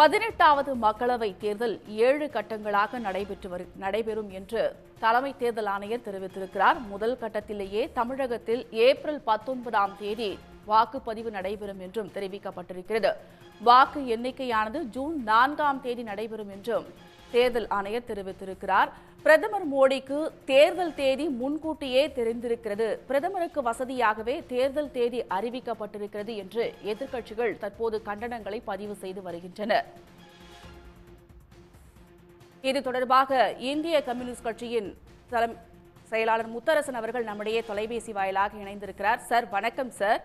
பதினெட்டாவது மக்களவை தேர்தல் ஏழு கட்டங்களாக நடைபெற்று வரு நடைபெறும் என்று தலைமை தேர்தல் ஆணையர் தெரிவித்திருக்கிறார். முதல் கட்டத்திலேயே தமிழகத்தில் ஏப்ரல் பத்தொன்பதாம் தேதி வாக்குப்பதிவு நடைபெறும் என்றும் தெரிவிக்கப்பட்டிருக்கிறது. வாக்கு எண்ணிக்கையானது ஜூன் நான்காம் தேதி நடைபெறும் என்றும் தேர்தல் ஆணையர் தெரிவித்திருக்கிறார். பிரதமர் மோடிக்கு தேர்தல் தேதி முன்கூட்டியே தெரிந்திருக்கிறது. பிரதமருக்கு வசதியாகவே தேர்தல் தேதி அறிவிக்கப்பட்டிருக்கிறது என்று எதிர்க்கட்சிகள் தற்போது கண்டனங்களை பதிவு செய்து வருகின்றன. இது தொடர்பாக இந்திய கம்யூனிஸ்ட் கட்சியின் தலைமை செயலாளர் முத்தரசன் அவர்கள் நம்முடைய தொலைபேசி வாயிலாக இணைந்திருக்கிறார். சார் வணக்கம் சார்.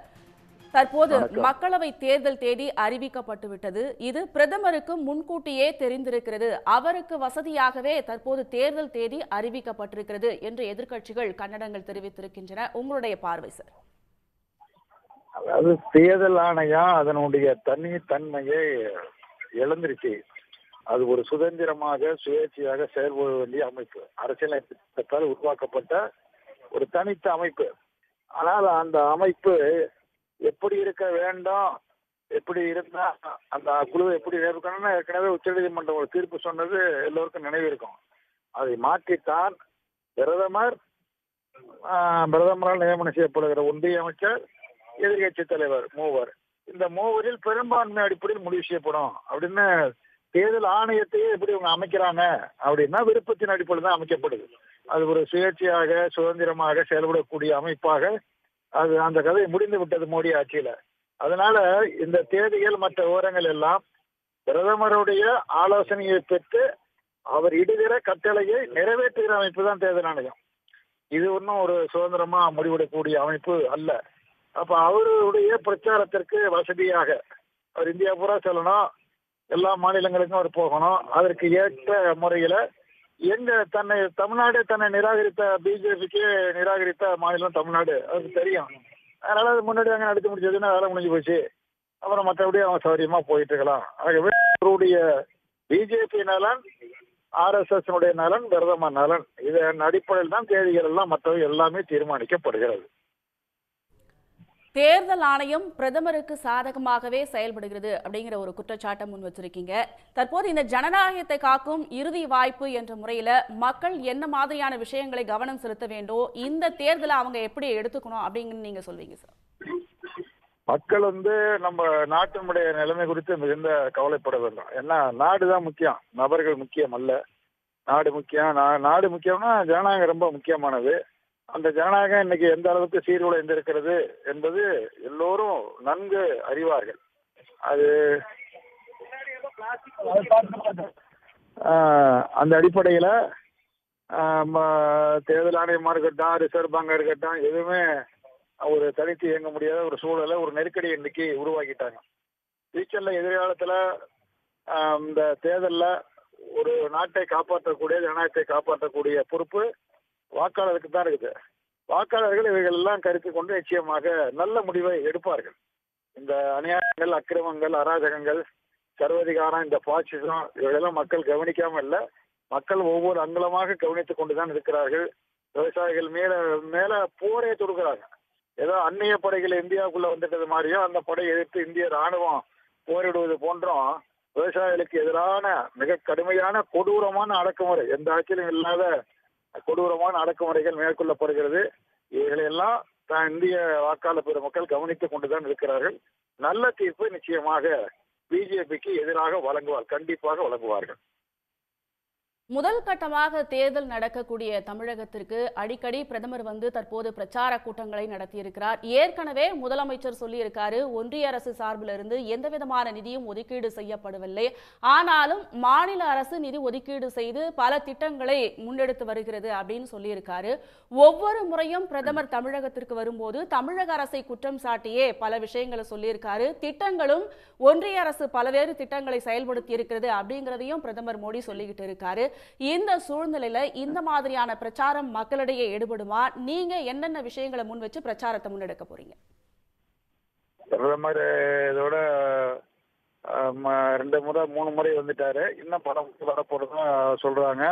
தற்போது மக்களவை தேர்தல் தேதி அறிவிக்கப்பட்டு விட்டது. இது பிரதமருக்கு முன்கூட்டியே தெரிந்திருக்கிறது. அவருக்கு வசதியாகவே தற்போது தேர்தல் தேதி அறிவிக்கப்பட்டிருக்கிறது என்று எதிர்க்கட்சிகள் கண்டனங்கள் தெரிவித்திருக்கின்றன. உங்களுடைய பார்வை சார். அதாவது தேர்தல் ஆணையம் அதனுடைய தனித்தன்மையை இழந்துருச்சு. அது ஒரு சுதந்திரமாக சுயேட்சையாக செயல்பட வேண்டிய அமைப்பு. அரசியலமைப்பத்தால் உருவாக்கப்பட்ட ஒரு தனித்த அமைப்பு. ஆனால் அந்த அமைப்பு எப்படி இருக்க வேண்டும் எப்படி இருந்தா அந்த குழுவை எப்படி இருக்கணும்னு ஏற்கனவே உச்சநீதிமன்றம் ஒரு தீர்ப்பு சொன்னது எல்லோருக்கும் நினைவு இருக்கும் அதை மாற்றித்தான் பிரதமர் ஆஹ், பிரதமரால் நியமனம் செய்யப்படுகிற ஒன்றிய அமைச்சர் எதிர்கட்சி தலைவர் மூவர். இந்த மூவரில் பெரும்பான்மை அடிப்படையில் முடிவு செய்யப்படும். அப்படின்னு தேர்தல் ஆணையத்தையே எப்படி இவங்க அமைக்கிறாங்க அப்படின்னா விருப்பத்தின் அடிப்படையில் தான் அமைக்கப்படுது. அது ஒரு சுயேட்சையாக சுதந்திரமாக செயல்படக்கூடிய அமைப்பாக அது அந்த கதை முடிந்து விட்டது மோடி ஆட்சியில. அதனால இந்த தேதிகள் மற்ற ஓரங்கள் எல்லாம் பிரதமருடைய ஆலோசனையை பெற்று அவர் இடுகிற கட்டளையை நிறைவேற்றுகிற அமைப்பு தான் தேர்தல் ஆணையம். இது ஒன்றும் ஒரு சுதந்திரமா முடிவெடுக்கக்கூடிய அமைப்பு அல்ல. அப்ப அவருடைய பிரச்சாரத்திற்கு வசதியாக அவர் இந்தியா பூரா செல்லணும். எல்லா மாநிலங்களுக்கும் அவர் போகணும். அதற்கு ஏற்ற முறையில எங்க தன்னை தமிழ்நாடு தன்னை நிராகரித்த பிஜேபிக்கு நிராகரித்த மாநிலம் தமிழ்நாடு. அதுக்கு தெரியும். அதனால அது முன்னாடி அங்கே நடத்தி முடிச்சதுன்னா வேலை முடிஞ்சு போச்சு. அப்புறம் மற்றபடி அவன் சௌரியமா போயிட்டு இருக்கலாம். ஆகவே அவருடைய பிஜேபி நலன் ஆர்எஸ்எஸ் நலன் விரதமா நலன் இதன் அடிப்படையில் தான் தேதிகள் எல்லாம் மற்றவை எல்லாமே தீர்மானிக்கப்படுகிறது. தேர்தல் ஆணையம் பிரதமருக்கு சாதகமாகவே செயல்படுகிறது அப்படிங்கிற ஒரு குற்றச்சாட்டை முன் வச்சிருக்கீங்க. தற்போது இந்த ஜனநாயகத்தை காக்கும் இறுதி வாய்ப்பு என்ற முறையில மக்கள் என்ன மாதிரியான விஷயங்களை கவனம் செலுத்த வேண்டும் இந்த தேர்தலை அவங்க எப்படி எடுத்துக்கணும் அப்படிங்கன்னு நீங்க சொல்வீங்க சார்? மக்கள் வந்து நம்ம நாட்டினுடைய நிலைமை குறித்து மிகுந்த கவலைப்பட வேண்டும் ஏன்னா நாடுதான் முக்கியம். நபர்கள் முக்கியம் அல்ல. நாடு முக்கியம். நாடு முக்கியம்னா ஜனநாயகம் ரொம்ப முக்கியமானது. அந்த ஜனநாயகம் இன்னைக்கு எந்த அளவுக்கு சீர்குலைந்திருக்கிறது என்பது எல்லோரும் நன்கு அறிவார்கள். அது அந்த அடிப்படையில தேர்தல் ஆணையமா இருக்கட்டும் ரிசர்வ் பேங்கா இருக்கட்டும் எதுவுமே ஒரு தனித்து இயங்க முடியாத ஒரு சூழலை ஒரு நெருக்கடி இன்னைக்கு உருவாக்கிட்டாங்க. ஃபியூச்சர்ல எதிர்காலத்துல இந்த தேர்தல்ல ஒரு நாட்டை காப்பாற்றக்கூடிய ஜனநாயகத்தை காப்பாற்றக்கூடிய பொறுப்பு வாக்காளருக்கு தான் இருக்குது. வாக்காளர்கள் இவைகள் எல்லாம் கருத்து கொண்டு நிச்சயமாக நல்ல முடிவை எடுப்பார்கள். இந்த அநியாயங்கள் அக்கிரமங்கள் அராஜகங்கள் சர்வதிகாரம் இந்த பாசிசம் இவைகளெல்லாம் மக்கள் கவனிக்காம இல்ல. மக்கள் ஒவ்வொரு அங்குலமாக கவனித்துக் கொண்டுதான் இருக்கிறார்கள். விவசாயிகள் மேல மேல போரே தொடுக்கிறாங்க ஏதோ அந்நிய படைகள் இந்தியாவுக்குள்ள வந்துட்டது மாதிரியோ அந்த படை எதிர்த்து இந்திய ராணுவம் போரிடுவது போன்றும். விவசாயிகளுக்கு எதிரான மிக கடுமையான கொடூரமான அடக்குமுறை எந்த ஆட்சியிலும் இல்லாத கொடூரமான அடக்குமுறைகள் மேற்கொள்ளப்படுகிறது. இவைகளையெல்லாம் தான் இந்திய வாக்காளர் பெருமக்கள் கவனித்துக் கொண்டுதான் இருக்கிறார்கள். நல்ல தீர்ப்பு நிச்சயமாக பிஜேபிக்கு எதிராக வழங்குவார் கண்டிப்பாக வழங்குவார்கள். முதல் கட்டமாக தேர்தல் நடக்கக்கூடிய தமிழகத்திற்கு அடிக்கடி பிரதமர் வந்து தற்போது பிரச்சார கூட்டங்களை நடத்தியிருக்கிறார். ஏற்கனவே முதலமைச்சர் சொல்லியிருக்காரு ஒன்றிய அரசு சார்பிலிருந்து எந்த விதமான நிதியும் ஒதுக்கீடு செய்யப்படவில்லை. ஆனாலும் மாநில அரசு நிதி ஒதுக்கீடு செய்து பல திட்டங்களை முன்னெடுத்து வருகிறது அப்படின்னு சொல்லியிருக்காரு. ஒவ்வொரு முறையும் பிரதமர் தமிழகத்திற்கு வரும்போது தமிழக அரசை குற்றம் சாட்டியே பல விஷயங்களை சொல்லியிருக்காரு. திட்டங்களும் ஒன்றிய அரசு பல்வேறு திட்டங்களை செயல்படுத்தி இருக்கிறது அப்படிங்கிறதையும் பிரதமர் மோடி சொல்லிக்கிட்டு இருக்காரு. இந்த சூழ்நிலையில இந்த மாதிரியான பிரச்சாரம் மக்களிடையே ஈடுபடுமா? நீங்க என்னென்ன விஷயங்களை முன் வச்சு பிரச்சாரத்தை முன்னெடுக்க போறீங்க? பிரதமர் இதோட ரெண்டு முறை மூணு முறை வந்துட்டாரு. இன்னும் படம் வரப்போறதா சொல்றாங்க.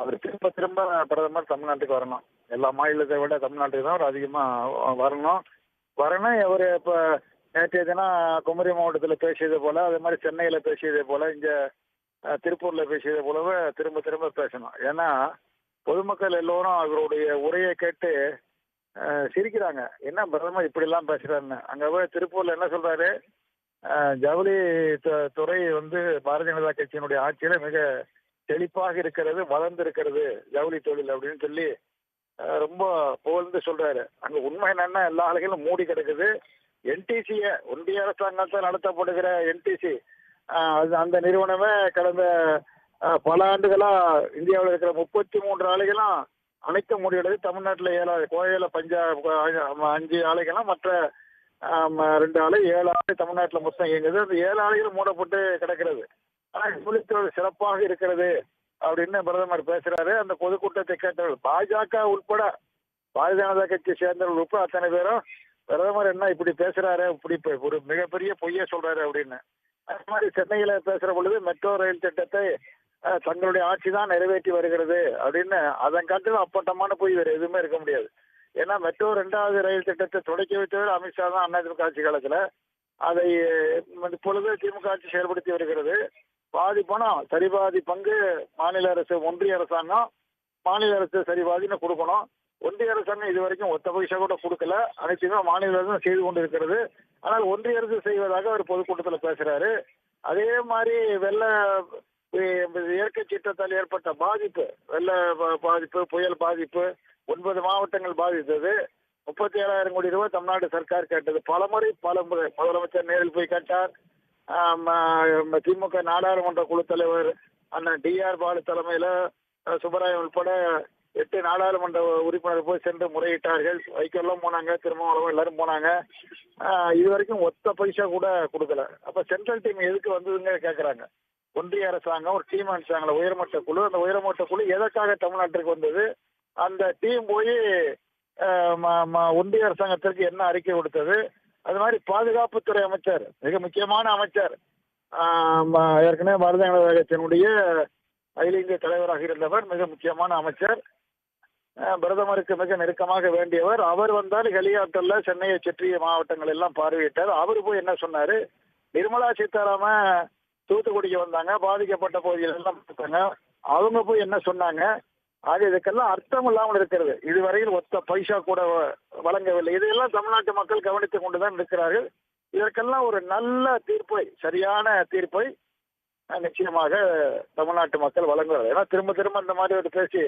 அவர் திரும்ப திரும்ப பிரதமர் தமிழ்நாட்டுக்கு வரணும். எல்லா மாநிலத்தை விட தமிழ்நாட்டுக்கு தான் அவர் அதிகமா வரணும். வரணும் அவர் இப்ப நேற்றைய தினம் குமரி மாவட்டத்தில் பேசியது போல அதே மாதிரி சென்னையில் பேசியதே போல இங்கே திருப்பூரில் பேசியதை போலவே திரும்ப திரும்ப பேசணும். ஏன்னா பொதுமக்கள் எல்லோரும் அவருடைய உரையை கேட்டு சிரிக்கிறாங்க. என்ன பிரதமர் இப்படிலாம் பேசுறாருன்னு. அங்கே போய் திருப்பூரில் என்ன சொல்றாரு? ஜவுளி துறை வந்து பாரதிய ஜனதா கட்சியினுடைய ஆட்சியில மிக செழிப்பாக இருக்கிறது வளர்ந்து இருக்கிறது ஜவுளி தொழில் அப்படின்னு சொல்லி ரொம்ப புகழ்ந்து சொல்றாரு. அங்க உண்மை என்னன்னா எல்லா ஆலைகளும் மூடி கிடக்குது. என்டிசிய ஒன்றிய அரசாங்கத்தால் நடத்தப்படுகிற என்டிசி அந்த நிறுவனமே கடந்த பல ஆண்டுகளா இந்தியாவில் இருக்கிற முப்பத்தி மூன்று ஆலைகளும் அனைத்து முடியாது தமிழ்நாட்டில் ஏழாவது கோயில பஞ்சாப் அஞ்சு ஆலைகளும் மற்ற ரெண்டு ஆலை ஏழு ஆலை தமிழ்நாட்டில் மொத்தம் இயங்குது. அந்த ஏழு ஆலைகளும் மூடப்பட்டு கிடக்கிறது. ஆனால் தொழிற்துறை சிறப்பாக இருக்கிறது அப்படின்னு பிரதமர் பேசுறாரு. அந்த பொதுக்கூட்டத்தை கேட்டவர்கள் பாஜக உட்பட பாரதிய ஜனதா கட்சியை சேர்ந்தவர்கள் உட்பட அத்தனை பேரும் பிரதமர் என்ன இப்படி பேசுறாரு? இப்படி ஒரு மிகப்பெரிய பொய்யே சொல்றாரு அப்படின்னு. அது மாதிரி சென்னையில பேசுற பொழுது மெட்ரோ ரயில் திட்டத்தை தங்களுடைய ஆட்சி தான் நிறைவேற்றி வருகிறது அப்படின்னு அதன் காட்டிலும் அப்பட்டமான போய் வேறு எதுவுமே இருக்க முடியாது. ஏன்னா மெட்ரோ ரெண்டாவது ரயில் திட்டத்தை தொடக்கி வைத்தவர் அமித்ஷா தான் அதிமுக ஆட்சி காலத்துல. அதை இப்பொழுது திமுக ஆட்சி செயல்படுத்தி வருகிறது. பாதி பணம் சரிபாதி பங்கு மாநில அரசு ஒன்றிய அரசாங்கம் மாநில அரசு சரிபாதின்னு கொடுக்கணும். ஒன்றிய அரசாங்கம் இது வரைக்கும் ஒத்த பைசா கூட கொடுக்கல. அனைத்துமே மாநில அரசு செய்து கொண்டு இருக்கிறது ஆனால் ஒன்றிய அரசு செய்வதாக அவர் பொதுக்கூட்டத்தில் பேசுறாரு. அதே மாதிரி வெள்ள இயற்கை சீற்றத்தால் ஏற்பட்ட பாதிப்பு வெள்ள பாதிப்பு புயல் பாதிப்பு ஒன்பது மாவட்டங்கள் பாதித்தது. முப்பத்தி ஏழாயிரம் கோடி ரூபாய் தமிழ்நாடு சர்க்கார் கேட்டது. பலமுறை பல முறை முதலமைச்சர் நேரில் போய் கேட்டார். திமுக நாடாளுமன்ற குழு தலைவர் அண்ணன் டிஆர் பாலு தலைமையில சுப்பராயன் உட்பட எட்டு நாடாளுமன்ற உறுப்பினர் போய் சென்று முறையிட்டார்கள். வைக்கெல்லாம் போனாங்க திருமாவளவம் எல்லாரும் போனாங்க. இது வரைக்கும் ஒத்த பைசா கூட கொடுக்கல. அப்ப சென்ட்ரல் டீம் எதுக்கு வந்ததுங்க கேக்குறாங்க. ஒன்றிய அரசாங்கம் ஒரு டீம் அனுப்பிச்சாங்களா உயர்மட்ட குழு. அந்த உயர்மட்ட குழு எதற்காக தமிழ்நாட்டிற்கு வந்தது? அந்த டீம் போய் ஆஹ், ஒன்றிய அரசாங்கத்திற்கு என்ன அறிக்கை கொடுத்தது? அது மாதிரி பாதுகாப்புத்துறை அமைச்சர் மிக முக்கியமான அமைச்சர் ஆஹ், ஏற்கனவே பாரதிய ஜனதா கட்சியினுடைய அகில இந்திய தலைவராக இருந்தவர் மிக முக்கியமான அமைச்சர். பிரதமருக்கு மிக நெருக்கமாக வேண்டியவர். அவர் வந்தால் ஹெலிகாப்டர்ல சென்னையை சுற்றிய மாவட்டங்கள் எல்லாம் பார்வையிட்டார். அவரு போய் என்ன சொன்னாரு? நிர்மலா சீதாராமன் தூத்துக்குடிக்கு வந்தாங்க பாதிக்கப்பட்ட பகுதிகள் எல்லாம் பார்த்தாங்க. அவங்க போய் என்ன சொன்னாங்க? ஆக இதுக்கெல்லாம் அர்த்தம் இல்லாமல் இருக்கிறது. இதுவரையில் ஒத்த பைசா கூட வழங்கவில்லை. இதையெல்லாம் தமிழ்நாட்டு மக்கள் கவனித்துக் கொண்டுதான் இருக்கிறார்கள். இதற்கெல்லாம் ஒரு நல்ல தீர்ப்பை சரியான தீர்ப்பை நிச்சயமாக தமிழ்நாட்டு மக்கள் வழங்குவார் ஏன்னா திரும்ப திரும்ப இந்த மாதிரி ஒரு பேசி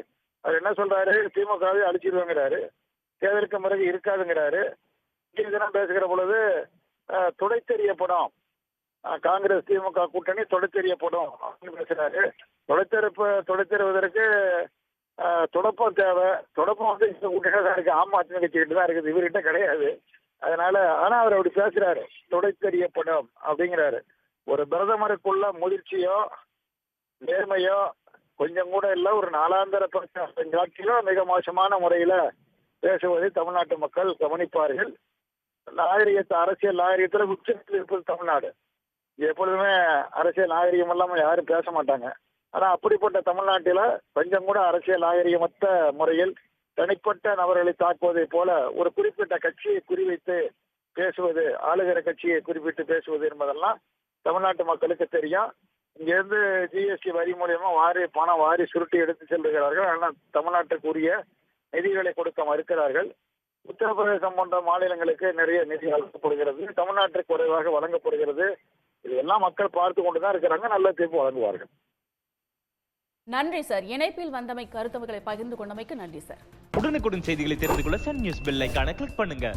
அவர் என்ன சொல்றாரு? திமுகவை அழிச்சிருவாங்கிறாரு. தேர்தலுக்கு பிறகு இருக்காதுங்கிறாரு. இன்றைய தினம் பேசுகிற பொழுது அஹ், துடைத்தெறியப்படும். காங்கிரஸ் திமுக கூட்டணி துடைத்தெறியப்படும். அப்படின்னு பேசுறாரு. துடைத்தெடுப்பு துடைத்தெறிவதற்கு அஹ், துடப்பம் தேவை. துடப்பம் வந்து இந்த கூட்டணி தான் இருக்கு. ஆம் ஆத்மி கட்சிக்கிட்ட தான் இருக்குது. இவர்கிட்ட கிடையாது. அதனால ஆனா அவர் அப்படி பேசுறாரு. துடைத்தெறியப்படும் அப்படிங்கிறாரு. ஒரு பிரதமருக்குள்ள முதிர்ச்சியோ நேர்மையோ கொஞ்சம் கூட இல்ல ஒரு நாளாந்தர பட்சம் காட்டிலும் மிக மோசமான முறையில பேசுவதை தமிழ்நாட்டு மக்கள் கவனிப்பார்கள். நாகரிகத்தை அரசியல் நாகரிகத்துல உச்சத்தில் இருப்பது தமிழ்நாடு. எப்பொழுதுமே அரசியல் நாகரிகம் இல்லாம யாரும் பேச மாட்டாங்க. ஆனா அப்படிப்பட்ட தமிழ்நாட்டில கொஞ்சம் கூட அரசியல் நாகரிகமற்ற முறையில் தனிப்பட்ட நபர்களை தாக்குவதை போல ஒரு குறிப்பிட்ட கட்சியை குறிவைத்து பேசுவது ஆளுகிற கட்சியை குறிப்பிட்டு பேசுவது என்பதெல்லாம் தமிழ்நாட்டு மக்களுக்கு தெரியும். இங்கிருந்து ஜிஎஸ்டி வரி மூலியமா வாரி பணம் வாரி சுருட்டி எடுத்து செல்லுகிறார்கள். ஆனால் தமிழ்நாட்டுக்குரிய நிதிகளை கொடுக்க மறுக்கிறார்கள். உத்தரப்பிரதேசம் போன்ற மாநிலங்களுக்கு நிறைய நிதி வழங்கப்படுகிறது தமிழ்நாட்டுக்கு குறைவாக வழங்கப்படுகிறது. இதெல்லாம் மக்கள் பார்த்து கொண்டுதான் இருக்கிறாங்க. நல்ல தீர்ப்பு வழங்குவார்கள். நன்றி சார். இணைப்பில் வந்தமை கருத்துக்களை பகிர்ந்து கொண்டமைக்கு நன்றி சார். உடனுக்குடன் செய்திகளை தெரிந்து கொள்ள சன் நியூஸ் பெல் ஐகானை கிளிக் பண்ணுங்க.